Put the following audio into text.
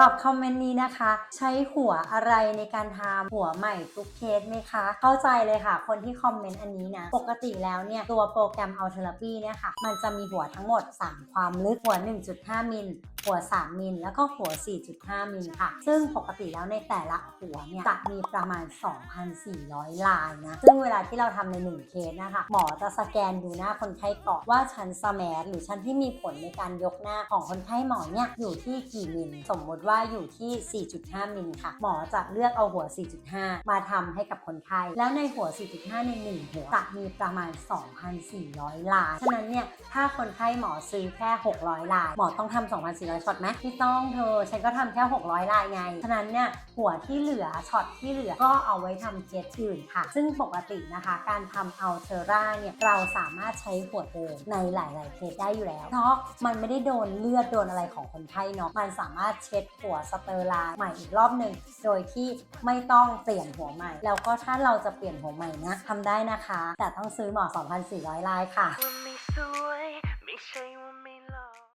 ตอบคอมเมนต์นี้นะคะ ใช้หัวอะไรในการทำหัวใหม่ทุกเคสไหมคะ เข้าใจเลยค่ะ คนที่คอมเมนต์อันนี้นะ ปกติแล้วเนี่ย ตัวโปรแกรมอัลเทอร์ปีเนี่ยค่ะ มันจะมีหัวทั้งหมด 3 ความลึกหัว 1.5 มิล หัว 3 มิล แล้วก็หัว 4.5 มิลค่ะ ซึ่งปกติแล้วในแต่ละหัวเนี่ยจะมีประมาณ 2,400 ลายนะ ซึ่งเวลาที่เราทำใน 1 เคสนะคะ หมอจะสแกนดูหน้าคนไข้ก่อนว่าชั้นสแมสหรือชั้นที่มีผลในการยกหน้าของคนไข้หมอเนี่ยอยู่ที่กี่มิล สมมติว่าอยู่ที่ 4.5 มิลค่ะ หมอจะเลือกเอาหัว 4.5 มาทำให้กับคนไข้ แล้วในหัว 4.5 ใน1หัวจะมีประมาณ 2,400 ลาย ฉะนั้นเนี่ย ถ้าคนไข้หมอซื้อแค่ 600 ลาย หมอต้องทำ2,400ช็อตไหมไม่ต้องเธอ ฉันก็ทำแค่ 600 ลายไง ฉะนั้นเนี่ยหัวที่เหลือช็อตที่เหลือก็เอาไว้ทำเคสอื่นค่ะ ซึ่งปกตินะคะ การทำอัลเทอร่าเนี่ยเราสามารถใช้หัวเดิมในหลาย ๆเคสได้อยู่แล้ว เพราะมันไม่ได้โดนเลือดโดนอะไรของคนไข้เนาะมันสามารถเช็ดหัวสเตอร์ไลน์ใหม่อีกรอบหนึ่งโดยที่ไม่ต้องเปลี่ยนหัวใหม่ แล้วก็ถ้าเราจะเปลี่ยนหัวใหม่นะทำได้นะคะ แต่ต้องซื้อหมอ 2,400 ลายค่ะ ไม่สวยไม่ใช่ว่า